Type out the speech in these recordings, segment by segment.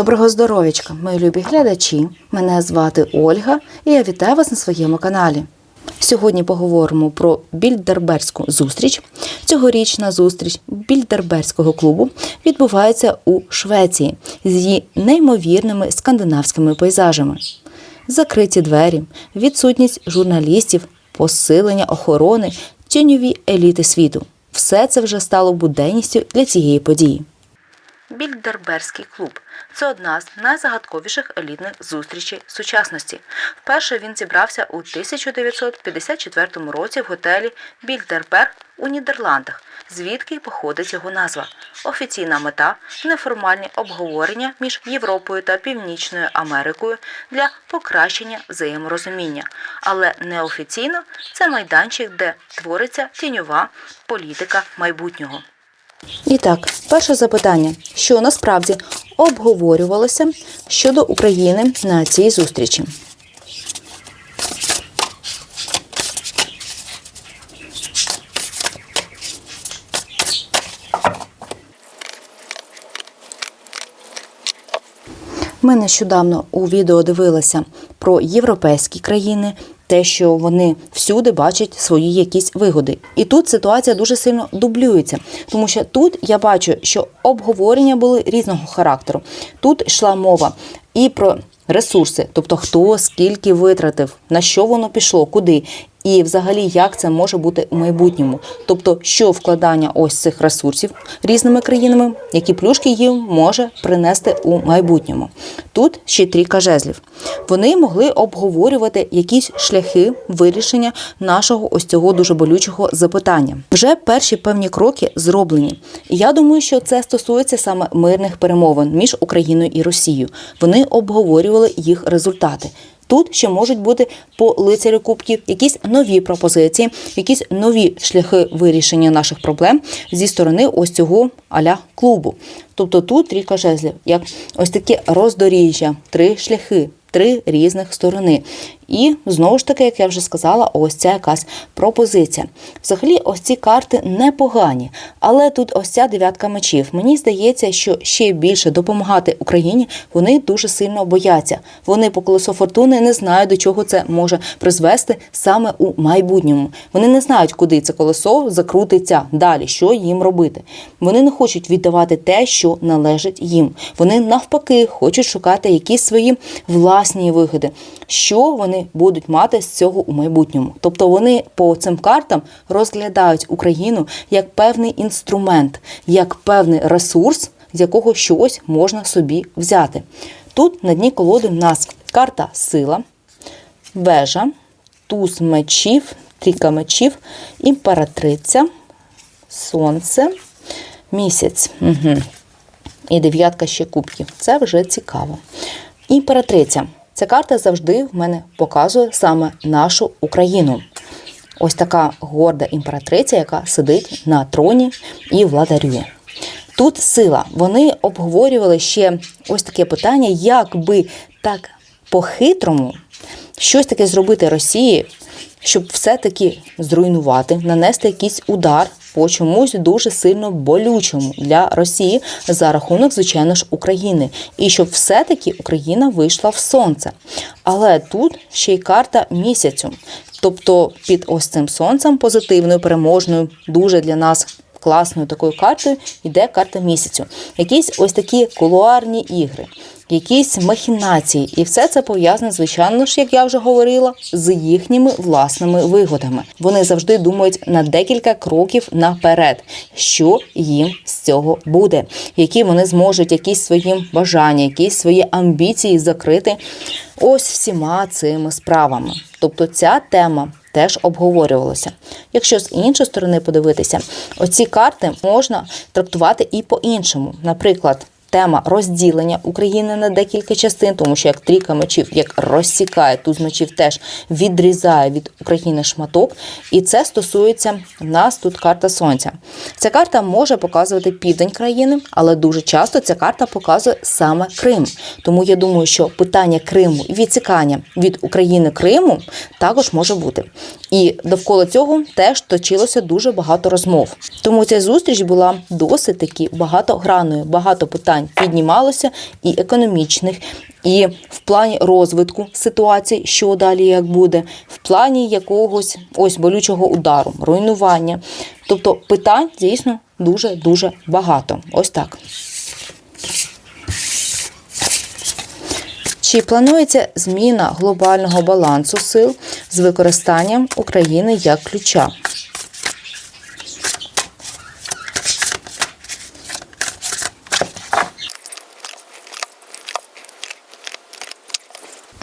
Доброго здоров'ячка, мої любі глядачі. Мене звати Ольга і я вітаю вас на своєму каналі. Сьогодні поговоримо про Більдерберську зустріч. Цьогорічна зустріч Більдерберського клубу відбувається у Швеції з її неймовірними скандинавськими пейзажами. Закриті двері, відсутність журналістів, посилення охорони, тіньові еліти світу. Все це вже стало буденністю для цієї події. Більдерберський клуб це одна з найзагадковіших елітних зустрічей сучасності. Вперше він зібрався у 1954 році в готелі Більдерберг у Нідерландах, звідки й походить його назва. Офіційна мета неформальні обговорення між Європою та Північною Америкою для покращення взаєморозуміння. Але неофіційно це майданчик, де твориться тіньова політика майбутнього. І так, перше запитання, що насправді обговорювалося щодо України на цій зустрічі. Ми нещодавно у відео дивилися про європейські країни, те, що вони всюди бачать свої якісь вигоди. І тут ситуація дуже сильно дублюється, тому що тут я бачу, що обговорення були різного характеру. Тут йшла мова і про ресурси, тобто хто скільки витратив, на що воно пішло, куди. І взагалі, як це може бути у майбутньому? Тобто, що вкладання ось цих ресурсів різними країнами, які плюшки їм може принести у майбутньому. Тут ще трійка жезлів. Вони могли обговорювати якісь шляхи вирішення нашого ось цього дуже болючого запитання. Вже перші певні кроки зроблені. Я думаю, що це стосується саме мирних перемовин між Україною і Росією. Вони обговорювали їх результати. Тут ще можуть бути по лицарю кубків якісь нові пропозиції, якісь нові шляхи вирішення наших проблем зі сторони ось цього аля клубу. Тобто тут трійка жезлів, як ось таке роздоріжжя, три шляхи. Три різних сторони. І знову ж таки, як я вже сказала, ось ця якась пропозиція. Взагалі, ось ці карти непогані, але тут ось ця дев'ятка мечів. Мені здається, що ще більше допомагати Україні вони дуже сильно бояться. Вони по колесо фортуни не знають, до чого це може призвести саме у майбутньому. Вони не знають, куди це колесо закрутиться далі, що їм робити. Вони не хочуть віддавати те, що належить їм. Вони навпаки хочуть шукати якісь свої власні вигоди. Що вони будуть мати з цього у майбутньому? Тобто вони по цим картам розглядають Україну як певний інструмент, як певний ресурс, з якого щось можна собі взяти. Тут на дні колоди в нас карта сила, вежа, туз мечів, трійка мечів, імператриця, сонце, місяць. Угу. І дев'ятка ще кубків. Це вже цікаво. Імператриця. Ця карта завжди в мене показує саме нашу Україну. Ось така горда імператриця, яка сидить на троні і владарює. Тут сила. Вони обговорювали ще ось таке питання, як би так по-хитрому щось таке зробити Росії, щоб все-таки зруйнувати, нанести якийсь удар по чомусь дуже сильно болючому для Росії за рахунок, звичайно ж, України, і щоб все-таки Україна вийшла в сонце. Але тут ще й карта місяцю. Тобто під ось цим сонцем позитивною, переможною, дуже для нас. Класною такою картою йде карта місяцю. Якісь ось такі кулуарні ігри, якісь махінації, і все це пов'язане, звичайно ж, як я вже говорила, з їхніми власними вигодами. Вони завжди думають на декілька кроків наперед, що їм з цього буде, які вони зможуть якісь свої бажання, якісь свої амбіції закрити ось всіма цими справами. Тобто ця тема. Теж обговорювалося. Якщо з іншої сторони подивитися, оці карти можна трактувати і по-іншому. Наприклад, тема розділення України на декілька частин, тому що як трійка мечів, як розсікає, туз мечів теж відрізає від України шматок. І це стосується в нас тут карта сонця. Ця карта може показувати південь країни, але дуже часто ця карта показує саме Крим. Тому я думаю, що питання Криму і відсікання від України Криму також може бути. І довкола цього теж точилося дуже багато розмов. Тому ця зустріч була досить таки багатогранною, багато питань питань піднімалося, і економічних, і в плані розвитку ситуації, що далі як буде, в плані якогось ось болючого удару, руйнування. Тобто питань дійсно дуже дуже багато. Ось так. Чи планується зміна глобального балансу сил з використанням України як ключа?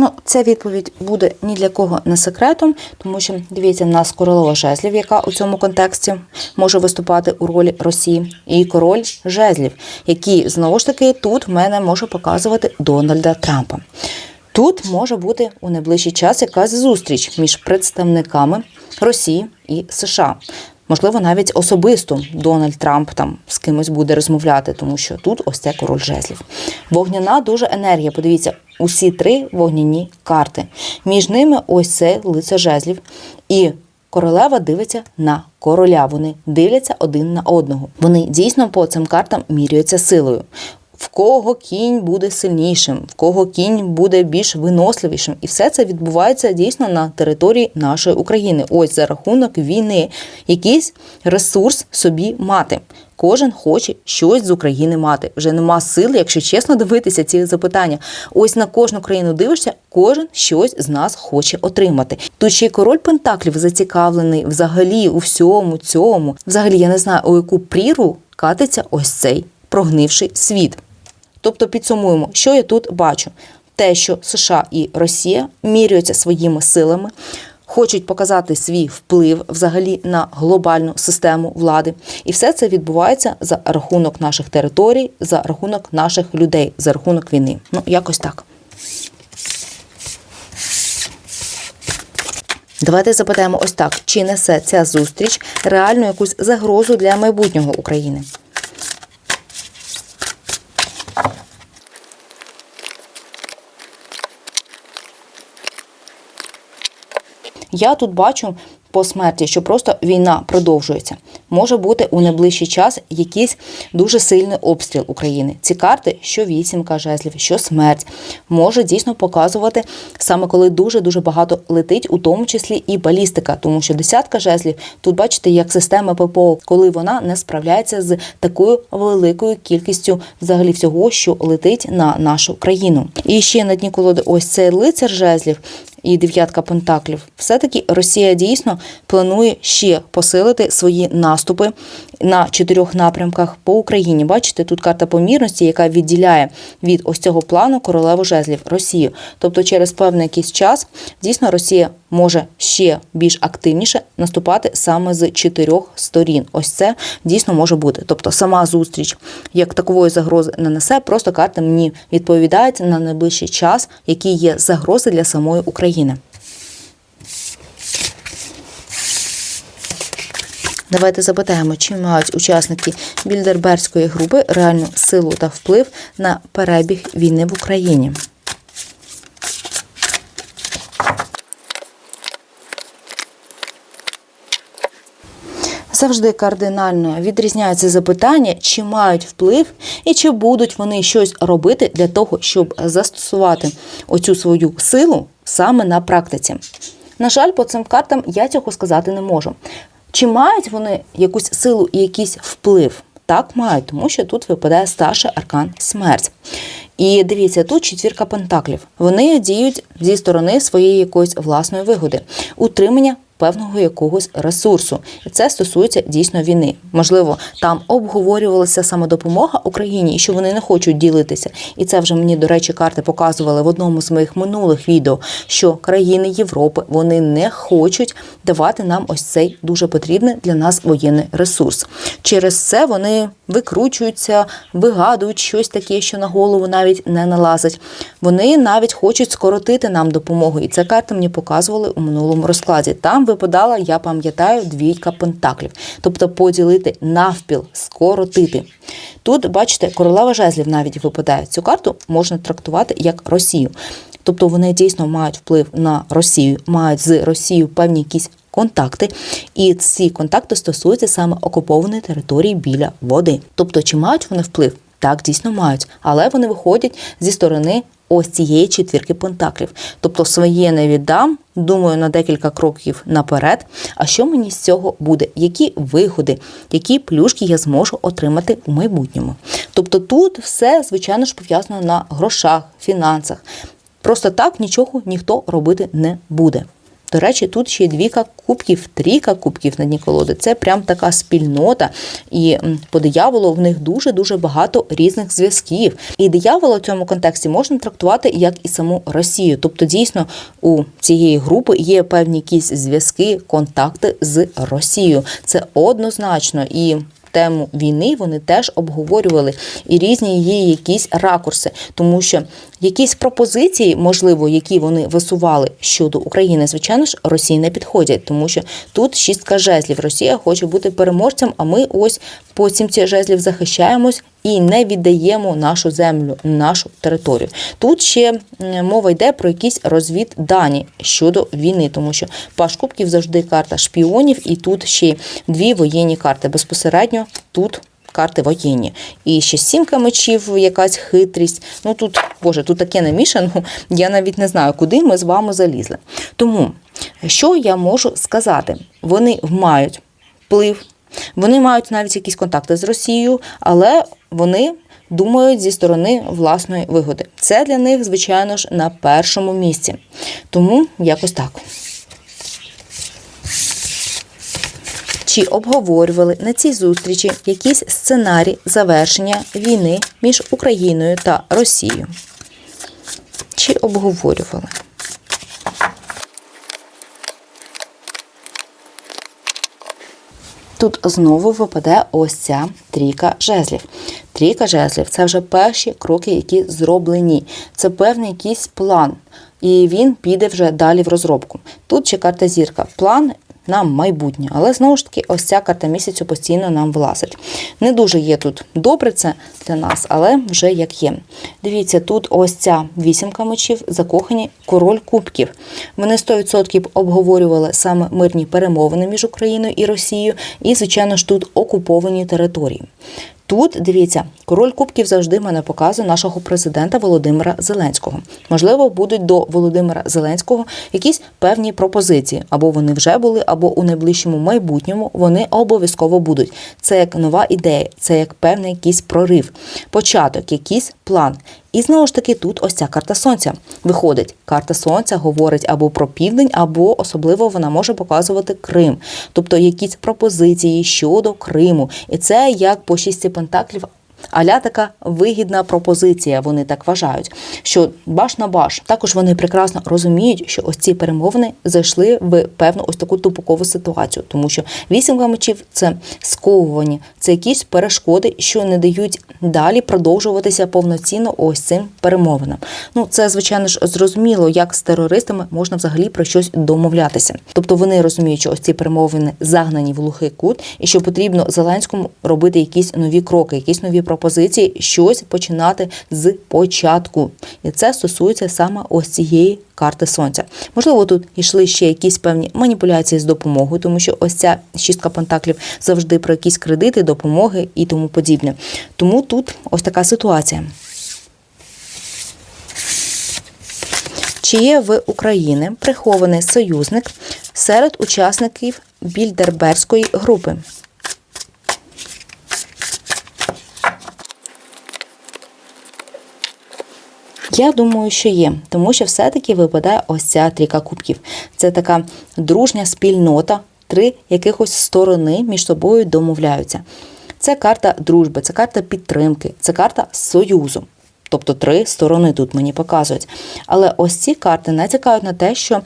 Ну, ця відповідь буде ні для кого не секретом, тому що дивіться, в нас королева жезлів, яка у цьому контексті може виступати у ролі Росії, і король жезлів, який знову ж таки тут в мене може показувати Дональда Трампа. Тут може бути у найближчий час якась зустріч між представниками Росії і США. Можливо, навіть особисто Дональд Трамп там з кимось буде розмовляти, тому що тут ось це король жезлів. Вогняна дуже енергія. Подивіться, усі три вогняні карти. Між ними ось це лице жезлів. І королева дивиться на короля. Вони дивляться один на одного. Вони дійсно по цим картам міряються силою. В кого кінь буде сильнішим, в кого кінь буде більш виносливішим, і все це відбувається дійсно на території нашої України. Ось за рахунок війни, якийсь ресурс собі мати. Кожен хоче щось з України мати. Вже нема сили, якщо чесно дивитися ці запитання. Ось на кожну країну дивишся, кожен щось з нас хоче отримати. Тут ще й король Пентаклів зацікавлений взагалі у всьому цьому. Взагалі, я не знаю, у яку прірву катиться ось цей прогнивший світ. Тобто підсумуємо, що я тут бачу: те, що США і Росія міряються своїми силами, хочуть показати свій вплив взагалі на глобальну систему влади, і все це відбувається за рахунок наших територій, за рахунок наших людей, за рахунок війни. Ну якось так. Давайте запитаємо ось так: чи несе ця зустріч реальну якусь загрозу для майбутнього України? Я тут бачу по смерті, що просто війна продовжується. Може бути у найближчий час якийсь дуже сильний обстріл України. Ці карти, що вісімка жезлів, що смерть, може дійсно показувати саме коли дуже дуже багато летить, у тому числі і балістика, тому що десятка жезлів тут бачите, як система ППО, коли вона не справляється з такою великою кількістю взагалі всього, що летить на нашу країну. І ще на дні колоди ось цей лицар жезлів і дев'ятка пентаклів. Все-таки Росія дійсно планує ще посилити свої наступи на чотирьох напрямках по Україні. Бачите, тут карта помірності, яка відділяє від ось цього плану королеву жезлів Росію. Тобто, через певний якийсь час дійсно Росія може ще більш активніше наступати саме з чотирьох сторін. Ось це дійсно може бути. Тобто, сама зустріч як такової загрози не несе, просто карта мені відповідають на найближчий час, які є загрози для самої України. Давайте запитаємо, чи мають учасники Більдерберської групи реальну силу та вплив на перебіг війни в Україні. Завжди кардинально відрізняються запитання, чи мають вплив і чи будуть вони щось робити для того, щоб застосувати оцю свою силу саме на практиці. На жаль, по цим картам я цього сказати не можу. Чи мають вони якусь силу і якийсь вплив? Так, мають, тому що тут випадає старший аркан смерть. І дивіться, тут четвірка пентаклів. Вони діють зі сторони своєї якоїсь власної вигоди, утримання певного якогось ресурсу. І це стосується дійсно війни. Можливо, там обговорювалася саме допомога Україні, і що вони не хочуть ділитися. І це вже мені, до речі, карти показували в одному з моїх минулих відео, що країни Європи вони не хочуть давати нам ось цей дуже потрібний для нас воєнний ресурс. Через це вони викручуються, вигадують щось таке, що на голову навіть не налазить. Вони навіть хочуть скоротити нам допомогу. І це карти мені показували у минулому розкладі. Там випадала, я пам'ятаю, двійка пентаклів, тобто поділити навпіл, скоротити. Тут, бачите, королева жезлів навіть випадає. Цю карту можна трактувати як Росію. Тобто вони дійсно мають вплив на Росію, мають з Росією певні якісь контакти, і ці контакти стосуються саме окупованої території біля води. Тобто, чи мають вони вплив? Так, дійсно мають, але вони виходять зі сторони ось цієї четвірки пентаклів. Тобто своє не віддам, думаю на декілька кроків наперед. А що мені з цього буде? Які вигоди, які плюшки я зможу отримати у майбутньому? Тобто тут все, звичайно ж, пов'язано на грошах, фінансах. Просто так нічого ніхто робити не буде. До речі, тут ще й двіка кубків, трійка кубків на дні колоди. Це прям така спільнота. І по дияволу в них дуже-дуже багато різних зв'язків. І диявола в цьому контексті можна трактувати як і саму Росію. Тобто, дійсно, у цієї групи є певні якісь зв'язки, контакти з Росією. Це однозначно. І тему війни вони теж обговорювали. І різні її якісь ракурси, тому що якісь пропозиції, можливо, які вони висували щодо України, звичайно ж, Росії не підходять, тому що тут шістка жезлів. Росія хоче бути переможцем, а ми ось по сімці жезлів захищаємось і не віддаємо нашу землю, нашу територію. Тут ще мова йде про якісь розвіддані щодо війни, тому що Паш Кубків завжди карта шпіонів, і тут ще дві воєнні карти. Безпосередньо тут. Карти воєнні. І ще сімка мечів, якась хитрість. Ну тут, боже, тут таке намішано, я навіть не знаю, куди ми з вами залізли. Тому, що я можу сказати? Вони мають вплив, вони мають навіть якісь контакти з Росією, але вони думають зі сторони власної вигоди. Це для них, звичайно ж, на першому місці. Тому якось так. Чи обговорювали на цій зустрічі якийсь сценарій завершення війни між Україною та Росією? Чи обговорювали? Тут знову випаде ось ця трійка жезлів. Трійка жезлів це вже перші кроки, які зроблені. Це певний якийсь план, і він піде вже далі в розробку. Тут ще карта зірка. План на майбутнє. Але знову ж таки, ось ця карта місяцю постійно нам влазить. Не дуже є тут добре це для нас, але вже як є. Дивіться, тут ось ця вісімка мечів, закохані король кубків. Вони 100% обговорювали саме мирні перемовини між Україною і Росією, і, звичайно ж, тут окуповані території. Тут дивіться, король кубків завжди мене показує нашого президента Володимира Зеленського. Можливо, будуть до Володимира Зеленського якісь певні пропозиції, або вони вже були, або у найближчому майбутньому вони обов'язково будуть. Це як нова ідея, це як певний якийсь прорив, початок, якийсь план. І знову ж таки, тут ось ця карта сонця виходить. Карта сонця говорить або про південь, або особливо вона може показувати Крим, тобто якісь пропозиції щодо Криму. І це як по шісті пентаклів. Аля така вигідна пропозиція, вони так вважають, що баш на баш. Також вони прекрасно розуміють, що ось ці перемовини зайшли в певну ось таку тупокову ситуацію, тому що вісімка мечів це сковувані, це якісь перешкоди, що не дають далі продовжуватися повноцінно ось цим перемовинам. Ну це звичайно ж зрозуміло, як з терористами можна взагалі про щось домовлятися. Тобто вони розуміють, що ось ці перемовини загнані в глухий кут, і що потрібно Зеленському робити якісь нові кроки, якісь нові пропозиції, щось починати з початку. І це стосується саме ось цієї карти сонця. Можливо, тут йшли ще якісь певні маніпуляції з допомогою, тому що ось ця шістка пентаклів завжди про якісь кредити, допомоги і тому подібне. Тому тут ось така ситуація. Чи є в Україні прихований союзник серед учасників Більдерберської групи? Я думаю, що є, тому що все-таки випадає ось ця трійка кубків. Це така дружня спільнота, три якихось сторони між собою домовляються. Це карта дружби, це карта підтримки, це карта союзу. Тобто три сторони тут мені показують. Але ось ці карти натякають на те, що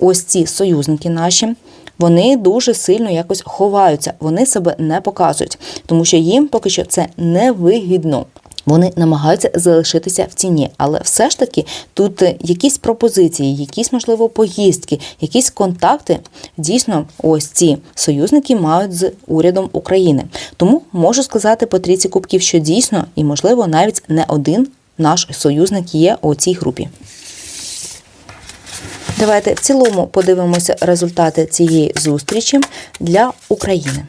ось ці союзники наші. Вони дуже сильно якось ховаються, вони себе не показують, тому що їм поки що це невигідно. Вони намагаються залишитися в ціні, але все ж таки тут е, якісь пропозиції, якісь можливо поїздки, якісь контакти дійсно ось ці союзники мають з урядом України. Тому можу сказати по трійці кубків, що дійсно і можливо навіть не один наш союзник є у цій групі. Давайте в цілому подивимося результати цієї зустрічі для України.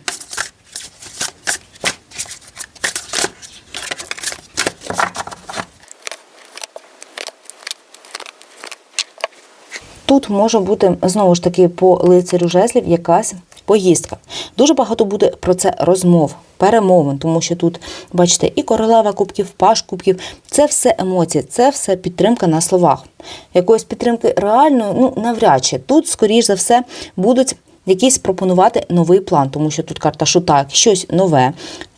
Тут може бути знову ж таки по лицарю жезлів якась поїздка. Дуже багато буде про це розмов, перемовин, тому що тут, бачите, і королева кубків, паш кубків це все емоції, це все підтримка на словах. Якоїсь підтримки реальної, ну навряд чи тут, скоріш за все, будуть якийсь пропонувати новий план, тому що тут карта шута, щось нове.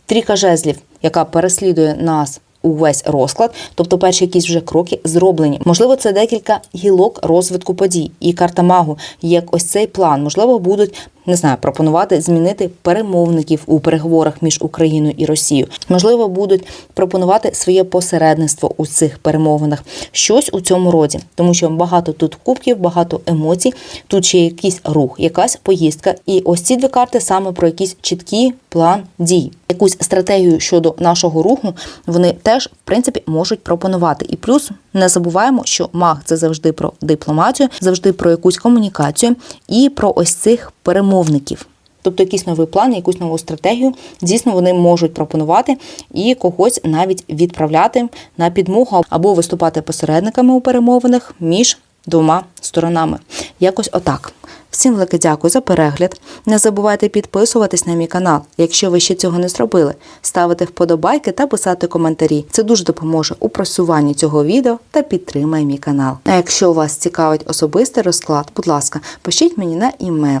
Трійка жезлів, яка переслідує нас увесь розклад, тобто перші якісь вже кроки зроблені. Можливо, це декілька гілок розвитку подій. І карта магу, як ось цей план, можливо, будуть не знаю, пропонувати змінити перемовників у переговорах між Україною і Росією. Можливо, будуть пропонувати своє посередництво у цих перемовинах. Щось у цьому роді, тому що багато тут кубків, багато емоцій. Тут ще якийсь рух, якась поїздка. І ось ці дві карти саме про якийсь чіткий план дій, якусь стратегію щодо нашого руху. Вони теж в принципі можуть пропонувати. І плюс не забуваємо, що маг це завжди про дипломатію, завжди про якусь комунікацію і про ось цих перемовників. Тобто якийсь новий план, якусь нову стратегію, дійсно вони можуть пропонувати і когось навіть відправляти на підмогу або виступати посередниками у перемовинах між двома сторонами. Якось отак. Всім велике дякую за перегляд. Не забувайте підписуватись на мій канал, якщо ви ще цього не зробили, ставити вподобайки та писати коментарі. Це дуже допоможе у просуванні цього відео та підтримає мій канал. А якщо вас цікавить особистий розклад, будь ласка, пишіть мені на імейл.